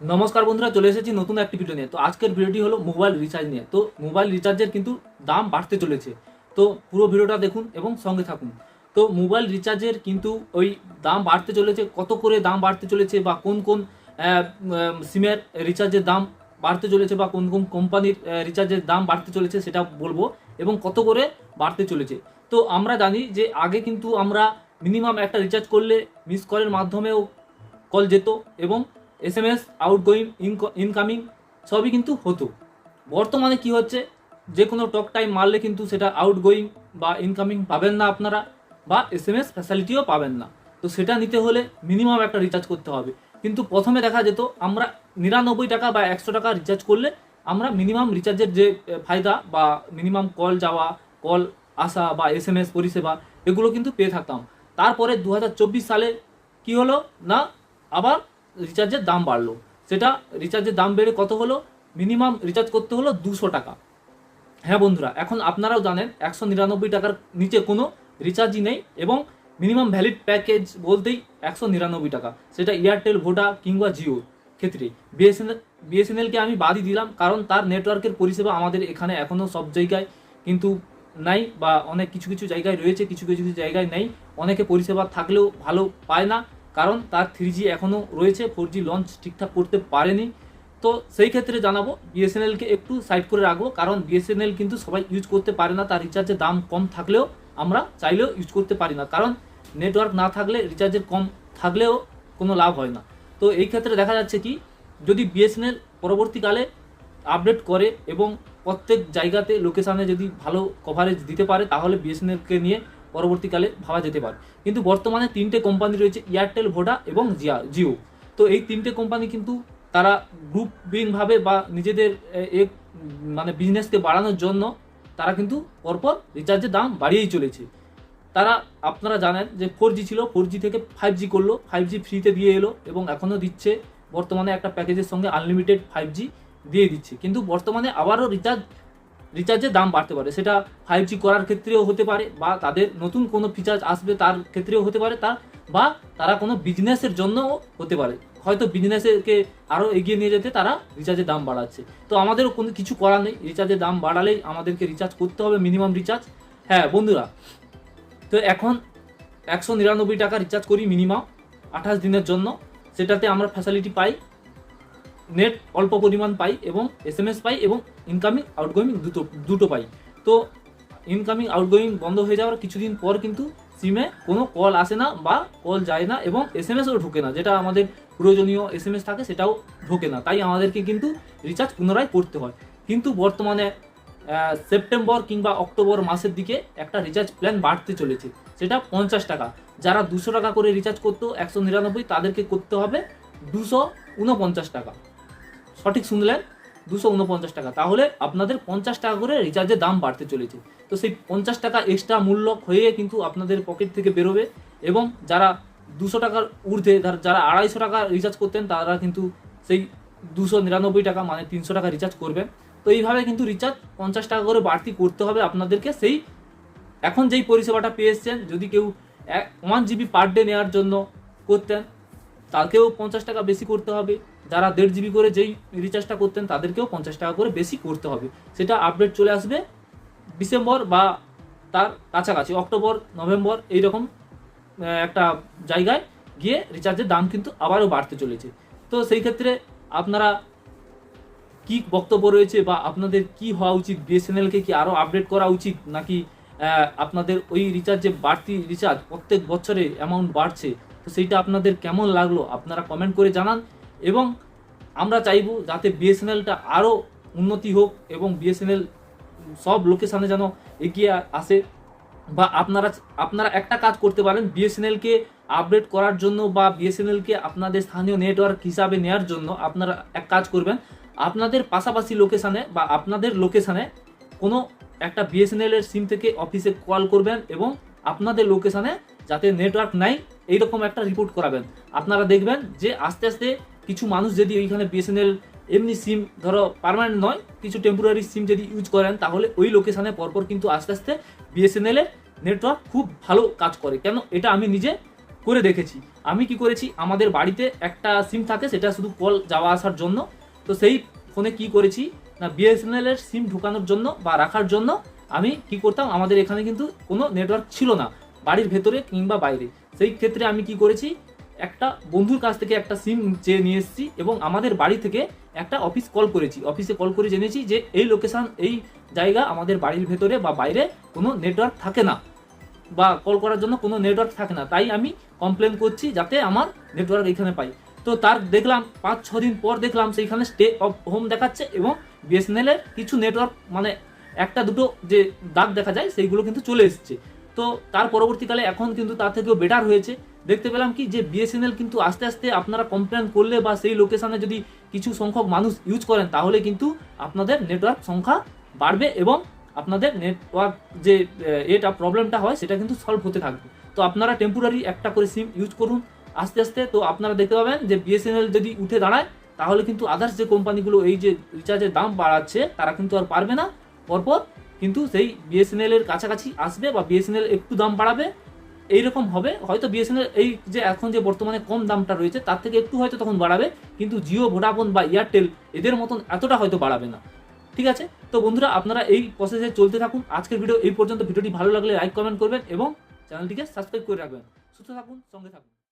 নমস্কার বন্ধুরা, চলে এসেছি নতুন একটি ভিডিও নিয়ে। তো আজকের ভিডিওটি হলো মোবাইল রিচার্জ নিয়ে। তো মোবাইল রিচার্জের কিন্তু দাম বাড়তে চলেছে। তো পুরো ভিডিওটা দেখুন এবং সঙ্গে থাকুন। তো মোবাইল রিচার্জের কিন্তু ওই দাম বাড়তে চলেছে, কত করে দাম বাড়তে চলেছে বা কোন কোন সিমের রিচার্জের দাম বাড়তে চলেছে বা কোন কোন কোম্পানির রিচার্জের দাম বাড়তে চলেছে সেটা বলব এবং কত করে বাড়তে চলেছে। তো আমরা জানি যে আগে কিন্তু আমরা মিনিমাম একটা রিচার্জ করলে মিস কলের মাধ্যমেও কল যেত এবং S M S outgoing incoming সবই কিন্তু হতো। বর্তমানে কি হচ্ছে? যে কোনো টক টাইম মারলে কিন্তু সেটা আউটগোয়িং বা ইনকামিং পাবেন না আপনারা বা এস এম এস ফ্যাসিলিটিও পাবেন না। তো সেটা নিতে হলে মিনিমাম একটা রিচার্জ করতে হবে। কিন্তু প্রথমে দেখা যেত, আমরা নিরানব্বই টাকা বা একশো টাকা রিচার্জ করলে আমরা মিনিমাম রিচার্জের যে ফায়দা বা মিনিমাম কল যাওয়া কল আসা বা এস এম এস পরিষেবা, এগুলো কিন্তু পেয়ে থাকতাম। তারপরে দু হাজার চব্বিশ সালে কি হলো? না, আবার রিচার্জের দাম বাড়লো। সেটা রিচার্জের দাম বেড়ে কত হলো? মিনিমাম রিচার্জ করতে হলো দুশো টাকা। হ্যাঁ বন্ধুরা, এখন আপনারাও জানেন, একশো নিরানব্বই টাকার নিচে কোনো রিচার্জই নেই এবং মিনিমাম ভ্যালিড প্যাকেজ বলতেই একশো নিরানব্বই টাকা। সেটা এয়ারটেল ভোডা কিংবা জিও ক্ষেত্রে। বিএসএনএল বিএসএনএলকে আমি বাদই দিলাম কারণ তার নেটওয়ার্কের পরিষেবা আমাদের এখানে এখনও সব জায়গায় কিন্তু নাই বা অনেক কিছু কিছু জায়গায় রয়েছে কিছু কিছু জায়গায় নেই। অনেকে পরিষেবা থাকলেও ভালো পায় না। কারণ তার থ্রি জি এখনও রয়েছে ফোর জি লঞ্চ ঠিকঠাক করতে পারেনি। তো সেই ক্ষেত্রে জানাব বিএসএনএলকে একটু সাইড করে রাখব, কারণ বিএসএনএল কিন্তু সবাই ইউজ করতে পারে না, তার রিচার্জের দাম কম থাকলেও, আমরা চাইলেও ইউজ করতে পারি না। কারণ নেটওয়ার্ক না থাকলে রিচার্জের কম থাকলেও কোনো লাভ হয় না। তো এই ক্ষেত্রে দেখা যাচ্ছে কি, যদি বিএসএনএল পরবর্তীকালে আপডেট করে এবং প্রত্যেক জায়গাতে লোকেশানে যদি ভালো কভারেজ দিতে পারে, তাহলে বিএসএনএলকে নিয়ে পরবর্তীকালে ভাবা যেতে পারে। কিন্তু বর্তমানে তিনটে কোম্পানি রয়েছে এয়ারটেল ভোডা এবং জিয়া জিও তো এই তিনটে কোম্পানি কিন্তু তারা গ্রুপিংভাবে বা নিজেদের এ, মানে বিজনেসকে বাড়ানোর জন্য তারা কিন্তু পরপর রিচার্জের দাম বাড়িয়েই চলেছে। তারা আপনারা জানেন যে ফোর জি ছিল ফোর জি থেকে ফাইভ জি করল ফাইভ জি ফ্রিতে দিয়ে এলো এবং এখনও দিচ্ছে বর্তমানে একটা প্যাকেজের সঙ্গে আনলিমিটেড ফাইভ জি দিয়ে দিচ্ছে। কিন্তু বর্তমানে আবারও রিচার্জ রিচার্জের দাম বাড়তে পারে। সেটা ফাইভ জি করার ক্ষেত্রেও হতে পারে বা তাদের নতুন কোনো ফিচার্স আসবে তার ক্ষেত্রেও হতে পারে তার বা তারা কোনো বিজনেসের জন্যও হতে পারে। হয়তো বিজনেসকে আরও এগিয়ে নিয়ে যেতে তারা রিচার্জের দাম বাড়াচ্ছে। তো আমাদেরও কোনো কিছু করার নেই। রিচার্জের দাম বাড়ালেই আমাদেরকে রিচার্জ করতে হবে মিনিমাম রিচার্জ হ্যাঁ বন্ধুরা, তো এখন একশো নিরানব্বই টাকা রিচার্জ করি মিনিমাম আঠাশ দিনের জন্য। সেটাতে আমরা ফ্যাসিলিটি পাই। নেট অল্প পরিমাণ পাই এবং এস এম এস পাই এবং ইনকামিং আউটগোয়িং দুটো দুটো পাই। তো ইনকামিং আউটগোয়িং বন্ধ হয়ে যাওয়ার কিছুদিন পর কিন্তু সিমে কোনো কল আসে না বা কল যায় না এবং এস এম এসও ঢোকে না, যেটা আমাদের প্রয়োজনীয় এস এম এস থাকে সেটাও ঢোকে না। তাই আমাদেরকে কিন্তু রিচার্জ পুনরায় করতে হয়। কিন্তু বর্তমানে সেপ্টেম্বর কিংবা অক্টোবর মাসের দিকে একটা রিচার্জ প্ল্যান বাড়তে চলেছে, সেটা পঞ্চাশ টাকা। যারা দুশো টাকা করে রিচার্জ করতো, একশো নিরানব্বই, তাদেরকে করতে হবে দুশো উনপঞ্চাশ টাকা। সঠিক শুনলেন দুশো উনপঞ্চাশ টাকা। তাহলে আপনাদের পঞ্চাশ টাকা করে রিচার্জের দাম বাড়তে চলেছে। তো সেই পঞ্চাশ টাকা এক্সট্রা মূল্য হয়ে কিন্তু আপনাদের পকেট থেকে বেরোবে এবং যারা দুশো টাকার ঊর্ধ্বে, যারা- আড়াইশো টাকা রিচার্জ করতেন, তারা কিন্তু সেই দুশো নিরানব্বই টাকা মানে তিনশো টাকা রিচার্জ করবেন। তো এইভাবে কিন্তু রিচার্জ পঞ্চাশ টাকা করে বাড়তি করতে হবে আপনাদেরকে। সেই এখন যেই পরিষেবাটা পেয়ে এসছেন, যদি কেউ ওয়ান জিবি পার ডে নেওয়ার জন্য করতেন, তাকেও পঞ্চাশ টাকা বেশি করতে হবে। যারা দেড় জিবি করে যেই রিচার্জটা করতেন, তাদেরকেও পঞ্চাশ টাকা করে বেশি করতে হবে। সেটা আপডেট চলে আসবে ডিসেম্বর বা তার কাছাকাছি, অক্টোবর, নভেম্বর এইরকম একটা জায়গায় গিয়ে রিচার্জের দাম কিন্তু আবারও বাড়তে চলেছে। তো সেই ক্ষেত্রে আপনারা কি বক্তব্য রয়েছে বা আপনাদের কি হওয়া উচিত? বিএসএনএলকে কি আরও আপডেট করা উচিত? নাকি আপনাদের ওই রিচার্জে বাড়তি রিচার্জ প্রত্যেক বছরে অ্যামাউন্ট বাড়ছে? তো সেইটা আপনাদের কেমন লাগল? আপনারা কমেন্ট করে জানান। এবং আমরা চাইব যাতে বিএসএনএলটা আরও উন্নতি হোক এবং বিএসএনএল সব লোকেশানে যেন এগিয়ে আসে বা আপনারা আপনারা একটা কাজ করতে পারেন বিএসএনএলকে আপডেট করার জন্য বা বিএসএনএলকে আপনাদের স্থানীয় নেটওয়ার্ক হিসাবে নেওয়ার জন্য আপনারা এক কাজ করবেন। আপনাদের পাশাপাশি লোকেশানে বা আপনাদের লোকেশানে কোনো একটা বিএসএনএল এর সিম থেকে অফিসে কল করবেন এবং আপনাদের লোকেশানে যাতে নেটওয়ার্ক নাই, এইরকম একটা রিপোর্ট করাবেন। আপনারা দেখবেন যে আস্তে আস্তে কিছু মানুষ যদি ওইখানে বিএসএনএল এমনি সিম ধরো পার্মানেন্ট নয়, কিছু টেম্পোরারি সিম যদি ইউজ করেন, তাহলে ওই লোকেশানে পরপর কিন্তু আস্তে আস্তে বিএসএনএল এর নেটওয়ার্ক খুব ভালো কাজ করে। কেন? এটা আমি নিজে করে দেখেছি। আমি কি করেছি? আমাদের বাড়িতে একটা সিম থাকে, সেটা শুধু কল যাওয়া আসার জন্য। তো সেই ফোনে কি করেছি? না বিএসএনএল এর সিম ঢোকানোর জন্য বা রাখার জন্য আমি কি করতাম? আমাদের এখানে কিন্তু কোনো নেটওয়ার্ক ছিল না, বাড়ির ভেতরে কিংবা বাইরে। সেই ক্ষেত্রে আমি কি করেছি? একটা বন্ধুর কাছ থেকে একটা সিম চেয়ে নিয়ে এসেছি এবং আমাদের বাড়ি থেকে একটা অফিস কল করেছি। অফিসে কল করে জেনেছি যে এই লোকেশান এই জায়গা আমাদের বাড়ির ভেতরে বা বাইরে কোনো নেটওয়ার্ক থাকে না বা কল করার জন্য কোনো নেটওয়ার্ক থাকে না। তাই আমি কমপ্লেন করছি যাতে আমার নেটওয়ার্ক এখানে পাই। তো তার দেখলাম, পাঁচ, ছ দিন পর দেখলাম সেইখানে স্টে অফ হোম দেখাচ্ছে এবং বিএসএনএলের কিছু নেটওয়ার্ক মানে একটা দুটো যে দাগ দেখা যায়, সেইগুলো কিন্তু চলে এসছে। তো তার পরবর্তীকালে এখন কিন্তু তার থেকেও বেটার হয়েছে। দেখতে পেলাম কি যে বিএসএনএল কিন্তু আস্তে আস্তে আপনারা কমপ্লেন করলে বা সেই লোকেশানে যদি কিছু সংখ্যক মানুষ ইউজ করেন, তাহলে কিন্তু আপনাদের নেটওয়ার্ক সংখ্যা বাড়বে এবং আপনাদের নেটওয়ার্ক যে এটা প্রবলেমটা হয়, সেটা কিন্তু সলভ হতে থাকবে। তো আপনারা টেম্পোরারি একটা করে সিম ইউজ করুন। আস্তে আস্তে তো আপনারা দেখতে পাবেন যে বিএসএনএল যদি উঠে দাঁড়ায়, তাহলে কিন্তু আদার্স যে কোম্পানিগুলো এই যে রিচার্জের দাম বাড়াচ্ছে, তারা কিন্তু আর পারবে না। পরপর কিন্তু সেই বিএসএনএল এর কাছাকাছি আসবে বা বিএসএনএল একটু দাম বাড়াবে। এইরকম হবে। হয়তো বিএসএনএল এই যে এখন যে বর্তমানে কম দামটা রয়েছে, তার থেকে একটু হয়তো তখন বাড়াবে, কিন্তু জিও ভোডাফোন বা এয়ারটেল এদের মতন এতটা হয়তো বাড়াবে না। ঠিক আছে? তো বন্ধুরা, আপনারা এই প্রসেসে চলতে থাকুন। আজকের ভিডিও এই পর্যন্ত। ভিডিওটি ভালো লাগলে লাইক কমেন্ট করবেন এবং চ্যানেলটিকে সাবস্ক্রাইব করে রাখবেন। সুস্থ থাকুন, সঙ্গে থাকুন।